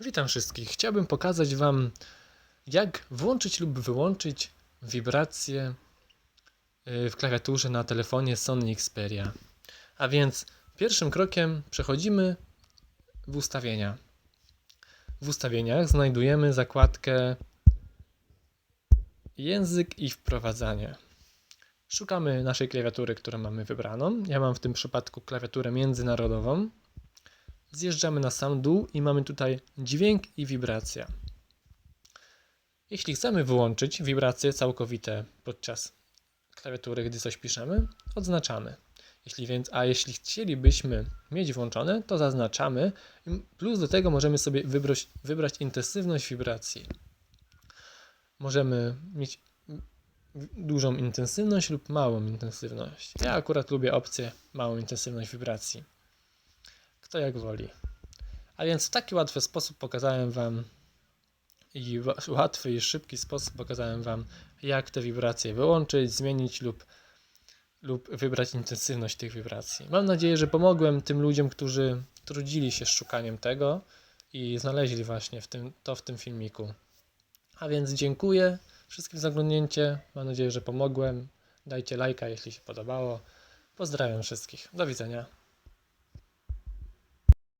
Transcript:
Witam wszystkich. Chciałbym pokazać Wam, jak włączyć lub wyłączyć wibracje y, w klawiaturze na telefonie Sony Xperia. A więc pierwszym krokiem przechodzimy w ustawienia. W ustawieniach znajdujemy zakładkę język i wprowadzanie. Szukamy naszej klawiatury, którą mamy wybraną. Ja mam w tym przypadku klawiaturę międzynarodową zjeżdżamy na sam dół i mamy tutaj dźwięk i wibracja. Jeśli chcemy wyłączyć wibracje całkowite podczas klawiatury, gdy coś piszemy, odznaczamy. Jeśli więc, a jeśli chcielibyśmy mieć włączone, to zaznaczamy. Plus do tego możemy sobie wybrać, wybrać intensywność wibracji. Możemy mieć dużą intensywność lub małą intensywność. Ja akurat lubię opcję małą intensywność wibracji. Kto jak woli. A więc w taki łatwy sposób pokazałem Wam i łatwy i szybki sposób pokazałem Wam, jak te wibracje wyłączyć, zmienić lub, lub wybrać intensywność tych wibracji. Mam nadzieję, że pomogłem tym ludziom, którzy trudzili się z szukaniem tego i znaleźli właśnie w tym, to w tym filmiku. A więc dziękuję wszystkim za oglądnięcie. Mam nadzieję, że pomogłem. Dajcie lajka, jeśli się podobało. Pozdrawiam wszystkich. Do widzenia.